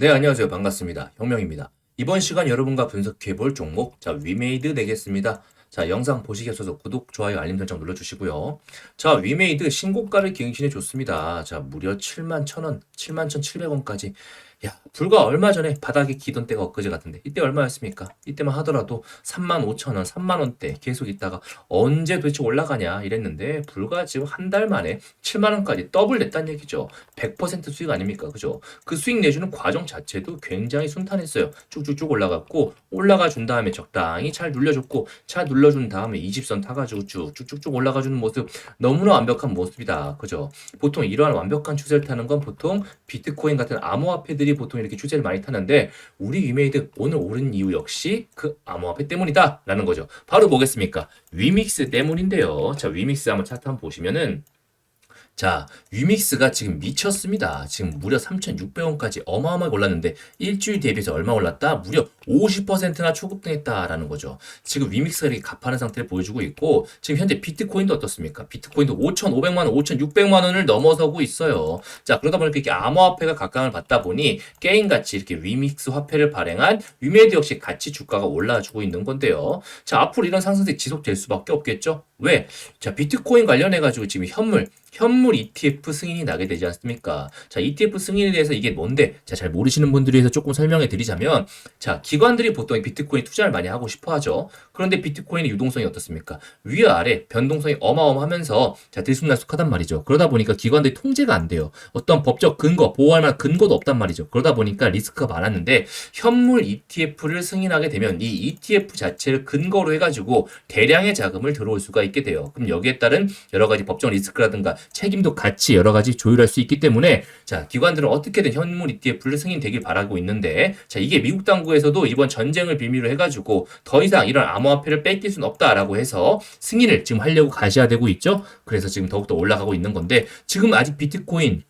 네, 안녕하세요. 반갑습니다. 혁명입니다. 이번 시간 여러분과 분석해 볼 종목, 자, 위메이드 되겠습니다. 자, 영상 보시기 앞서서 구독, 좋아요, 알림 설정 눌러주시고요. 자, 위메이드 신고가를 갱신해 줬습니다. 자, 무려 7만 1,000원, 7만 1,700원까지. 야, 불과 얼마 전에 바닥에 기던 때가 엊그제 같은데, 이때 얼마였습니까? 이때만 하더라도 3만 5천 원, 3만 원대 계속 있다가 언제 도대체 올라가냐 이랬는데, 불과 지금 한 달 만에 7만 원까지 더블 냈다는 얘기죠. 100% 수익 아닙니까? 그죠? 그 수익 내주는 과정 자체도 굉장히 순탄했어요. 쭉쭉쭉 올라갔고 올라가 준 다음에 적당히 잘 눌려줬고 잘 눌러준 다음에 이집선 타가지고 쭉쭉쭉쭉 올라가 주는 모습 너무나 완벽한 모습이다. 그죠? 보통 이러한 완벽한 추세를 타는 건 보통 비트코인 같은 암호화폐들이 보통 이렇게 추세를 많이 타는데 우리 위메이드 오늘 오른 이유 역시 그 암호화폐 때문이다 라는 거죠. 바로 뭐겠습니까? 위믹스 때문인데요. 자, 위믹스 한번 차트 한번 보시면은 자, 위믹스가 지금 미쳤습니다. 지금 무려 3,600원까지 어마어마하게 올랐는데 일주일 대비해서 얼마 올랐다? 무려 50%나 초급등했다라는 거죠. 지금 위믹스가 이렇게 가파른 상태를 보여주고 있고 지금 현재 비트코인도 어떻습니까? 비트코인도 5,500만 원, 5,600만 원을 넘어서고 있어요. 자, 그러다 보니까 이렇게 암호화폐가 각광을 받다 보니 게임같이 이렇게 위믹스 화폐를 발행한 위메드 역시 같이 주가가 올라주고 있는 건데요. 자, 앞으로 이런 상승세 지속될 수밖에 없겠죠? 왜? 자, 비트코인 관련해가지고 지금 현물, 현물 ETF 승인이 나게 되지 않습니까? 자, ETF 승인에 대해서 이게 뭔데? 자, 잘 모르시는 분들을 위해서 조금 설명해 드리자면, 자, 기관들이 보통 이 비트코인 투자를 많이 하고 싶어 하죠. 그런데 비트코인의 유동성이 어떻습니까? 위아래 변동성이 어마어마하면서, 자, 들쑥날쑥하단 말이죠. 그러다 보니까 기관들이 통제가 안 돼요. 어떤 법적 근거, 보호할 만한 근거도 없단 말이죠. 그러다 보니까 리스크가 많았는데, 현물 ETF를 승인하게 되면 이 ETF 자체를 근거로 해가지고 대량의 자금을 들어올 수가 있게 돼요. 그럼 여기에 따른 여러 가지 법적 리스크라든가 책임도 같이 여러 가지 조율할 수 있기 때문에 자 기관들은 어떻게든 현물 ETF를 승인 되길 바라고 있는데 자 이게 미국 당국에서도 이번 전쟁을 빌미로 해가지고 더 이상 이런 암호화폐를 뺏길 수는 없다라고 해서 승인을 지금 하려고 가시화되고 있죠. 그래서 지금 더욱더 올라가고 있는 건데 지금 아직 비트코인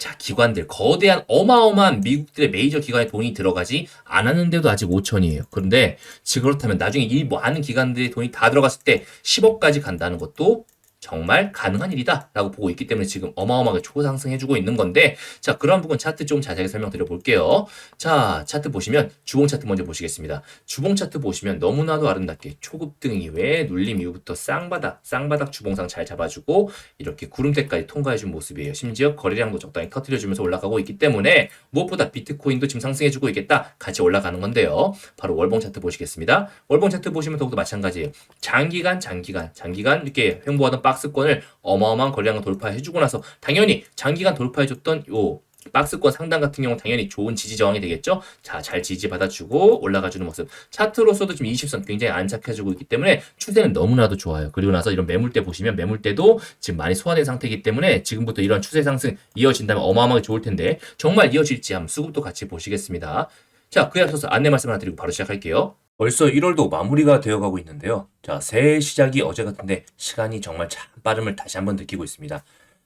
자, 기관들, 거대한 어마어마한 미국들의 메이저 기관에 돈이 들어가지 않았는데도 아직 5천이에요. 그런데 그렇다면 나중에 이 많은 기관들의 돈이 다 들어갔을 때 10억까지 간다는 것도 정말 가능한 일이다 라고 보고 있기 때문에 지금 어마어마하게 초상승해주고 있는 건데 자 그런 부분 차트 좀 자세하게 설명드려 볼게요. 자 차트 보시면 주봉 차트 먼저 보시겠습니다. 주봉 차트 보시면 너무나도 아름답게 초급등 이외에 눌림 이후부터 쌍바닥 쌍바닥 주봉상 잘 잡아주고 이렇게 구름대까지 통과해준 모습이에요. 심지어 거래량도 적당히 터트려주면서 올라가고 있기 때문에 무엇보다 비트코인도 지금 상승해주고 있겠다. 같이 올라가는 건데요. 바로 월봉 차트 보시겠습니다. 월봉 차트 보시면 더욱더 마찬가지예요. 장기간 장기간 장기간 이렇게 횡보하던 박스권을 어마어마한 거래량을 돌파해주고 나서 당연히 장기간 돌파해줬던 요 박스권 상단 같은 경우는 당연히 좋은 지지 저항이 되겠죠. 자, 잘 지지 받아주고 올라가주는 모습. 차트로서도 지금 20선 굉장히 안착해주고 있기 때문에 추세는 너무나도 좋아요. 그리고 나서 이런 매물대 보시면 매물대도 지금 많이 소화된 상태이기 때문에 지금부터 이런 추세 상승 이어진다면 어마어마하게 좋을 텐데 정말 이어질지 한번 수급도 같이 보시겠습니다. 자, 그에 앞서서 안내 말씀 하나 드리고 바로 시작할게요. 벌써 1월도 마무리가 되어가고 있는데요. 자, 새해 시작이 어제 같은데 시간이 정말 참 빠름을 다시 한번 느끼고 있습니다.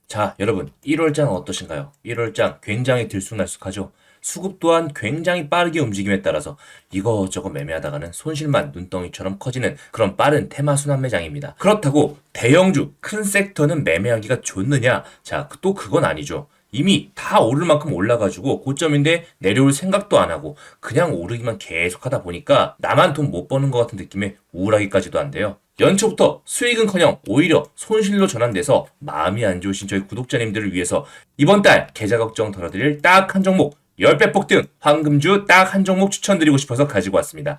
자, 여러분, 1월장 어떠신가요? 1월장 굉장히 들쑥날쑥하죠? 수급 또한 굉장히 빠르게 움직임에 따라서 이거저거 매매하다가는 손실만 눈덩이처럼 커지는 그런 빠른 테마 순환 매장입니다. 그렇다고 대형주, 큰 섹터는 매매하기가 좋느냐? 자, 또 그건 아니죠. 이미 다 오를 만큼 올라가지고 고점인데 내려올 생각도 안 하고 그냥 오르기만 계속 하다 보니까 나만 돈 못 버는 것 같은 느낌에 우울하기까지도 한데요. 연초부터 수익은커녕 오히려 손실로 전환돼서 마음이 안 좋으신 저희 구독자님들을 위해서 이번 달 계좌 걱정 덜어드릴 딱 한 종목 10배 폭등 황금주 딱 한 종목 추천드리고 싶어서 가지고 왔습니다.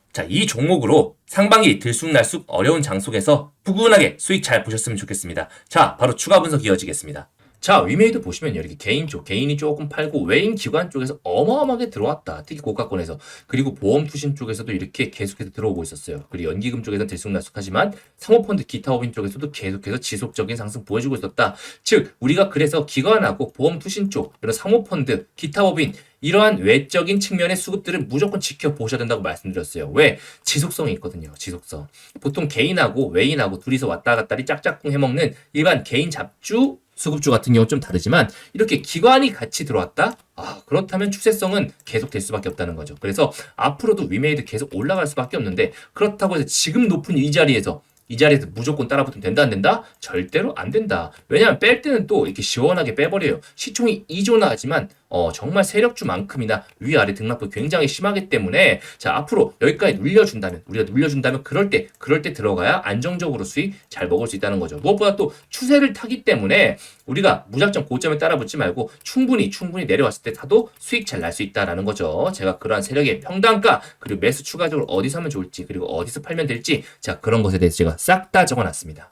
자, 이 종목으로 상반기 들쑥날쑥 어려운 장 속에서 푸근하게 수익 잘 보셨으면 좋겠습니다. 자, 바로 추가 분석 이어지겠습니다. 자, 위메이드 보시면 이렇게 개인 쪽, 개인이 조금 팔고 외인 기관 쪽에서 어마어마하게 들어왔다. 특히 고가권에서. 그리고 보험 투신 쪽에서도 이렇게 계속해서 들어오고 있었어요. 그리고 연기금 쪽에서는 들쑥날쑥하지만 사모펀드 기타 법인 쪽에서도 계속해서 지속적인 상승 보여주고 있었다. 즉, 우리가 그래서 기관하고 보험 투신 쪽, 이런 사모펀드, 기타 법인 이러한 외적인 측면의 수급들을 무조건 지켜보셔야 된다고 말씀드렸어요. 왜? 지속성이 있거든요. 지속성. 보통 개인하고 외인하고 둘이서 왔다 갔다리 짝짝꿍 해먹는 일반 개인 잡주 수급주 같은 경우 좀 다르지만 이렇게 기관이 같이 들어왔다? 아, 그렇다면 추세성은 계속 될 수밖에 없다는 거죠. 그래서 앞으로도 위메이드 계속 올라갈 수밖에 없는데 그렇다고 해서 지금 높은 이 자리에서 이 자리에서 무조건 따라붙으면 된다 안 된다? 절대로 안 된다. 왜냐하면 뺄 때는 또 이렇게 시원하게 빼버려요. 시총이 2조나 하지만 어, 정말 세력주만큼이나 위아래 등락부 굉장히 심하기 때문에 자 앞으로 여기까지 눌려준다면 우리가 눌려준다면 그럴 때 그럴 때 들어가야 안정적으로 수익 잘 먹을 수 있다는 거죠. 무엇보다 또 추세를 타기 때문에 우리가 무작정 고점에 따라 붙지 말고 충분히 충분히 내려왔을 때 타도 수익 잘 날 수 있다라는 거죠. 제가 그러한 세력의 평단가 그리고 매수 추가적으로 어디서 하면 좋을지 그리고 어디서 팔면 될지 자 그런 것에 대해서 제가 싹 다 적어놨습니다.